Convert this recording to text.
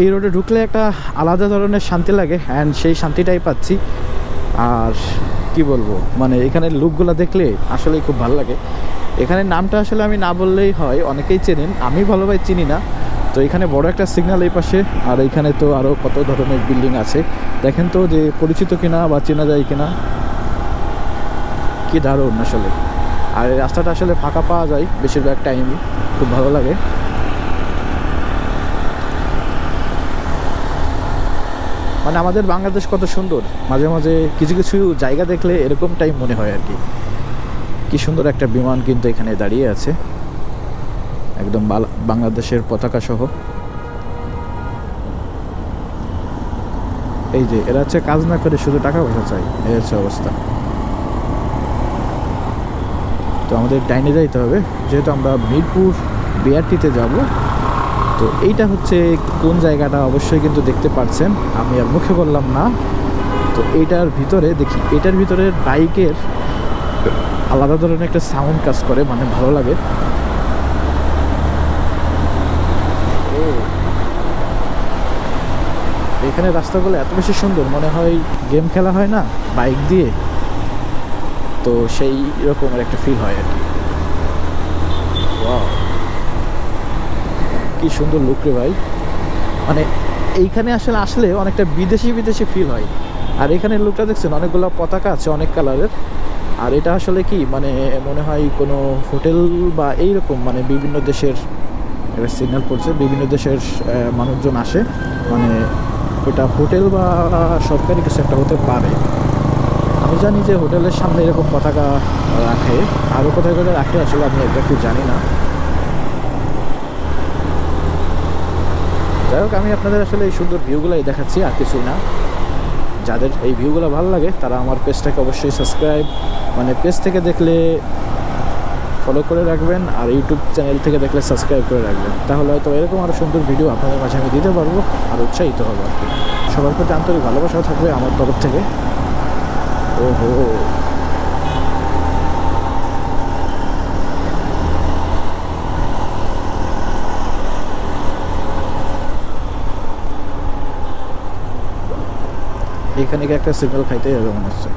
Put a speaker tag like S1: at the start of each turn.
S1: এই রোডে ঢুকলে একটা আলাদা ধরনের শান্তি লাগে অ্যান্ড সেই শান্তিটাই পাচ্ছি। আর কি বলব মানে এখানে লুকগুলো দেখলে আসলেই খুব ভালো লাগে। এখানে নামটা আসলে আমি না বললেই হয়, অনেকেই চেনেন, আমি ভালোভাবে চিনি না। তো এখানে বড় একটা সিগন্যাল এই পাশে, আর এখানে তো আরও কত ধরনের বিল্ডিং আছে। দেখেন তো যে পরিচিত কিনা বা চেনা যায় কিনা। কি দারুণ আসলে। আর এই রাস্তাটা আসলে ফাঁকা পাওয়া যায়, বেশিরভাগ টাইমই খুব ভালো লাগে। মানে আমাদের বাংলাদেশ কত সুন্দর। মাঝে মাঝে কিছু কিছু জায়গা দেখলে এরকমটাই মনে হয় আর কি। কি সুন্দর একটা বিমান কিন্তু এখানে দাঁড়িয়ে আছে। একদম বালা- বাংলাদেশের পতাকা সহ। এই যে, এরা হচ্ছে কাজ না করে শুধু টাকা পয়সা চাই এই হচ্ছে অবস্থা। তো আমাদের ডাইনে যাইতে হবে। যেহেতু আমরা মিরপুর বিআরটিতে যাব তো এইটা হচ্ছে কোন জায়গাটা অবশ্যই কিন্তু দেখতে পাচ্ছেন আমি আর মুখে বললাম না। তো এইটার ভিতরে দেখি, এটার ভিতরে বাইকের আলাদা ধরনের একটা সাউন্ড কাজ করে মানে ভালো লাগে। এখানে রাস্তাগুলো এত বেশি সুন্দর, মনে হয় গেম খেলা হয় না, বাইক দিয়ে। তো সেই রকমের একটা ফিল হয় আর কি. কি সুন্দর লুক রে ভাই। মানে এইখানে আসলে আসলে অনেকটা বিদেশি বিদেশি ফিল হয়। আর এখানে লুকটা দেখছেন, অনেকগুলো পতাকা আছে, অনেক কালারের আর এটা আসলে কি মানে মনে হয় কোনো হোটেল বা এইরকম মানে বিভিন্ন দেশের একটা সিগন্যাল পড়ছে বিভিন্ন দেশের মানুষজন আসে। মানে এটা হোটেল বা সরকারি কিছু একটা হতে পারে। আমি জানি যে হোটেলের সামনে এরকম পতাকা রাখে। আরও কোথায় কোথায় রাখে আসলে আমি একটু জানি না। যাই হোক, আমি আপনাদের আসলে এই সুন্দর ভিউগুলোই দেখাচ্ছি, আর কিছুই না। যাদের এই ভিউগুলো ভালো লাগে, তারা আমার পেজটাকে অবশ্যই সাবস্ক্রাইব মানে পেজ থেকে দেখলে ফলো করে রাখবেন, আর ইউটিউব চ্যানেল থেকে দেখলে সাবস্ক্রাইব করে রাখবেন। তাহলে হয়তো এরকম আরও সুন্দর ভিডিও আপনাদের মাঝে আমি দিতে পারব, আর উৎসাহিত হব আর কি। সবার প্রতি আন্তরিক ভালোবাসাও থাকবে আমার তরফ থেকে। ওহো! এখানে একটা সিগন্যাল খাইতে হবে মনে হচ্ছে।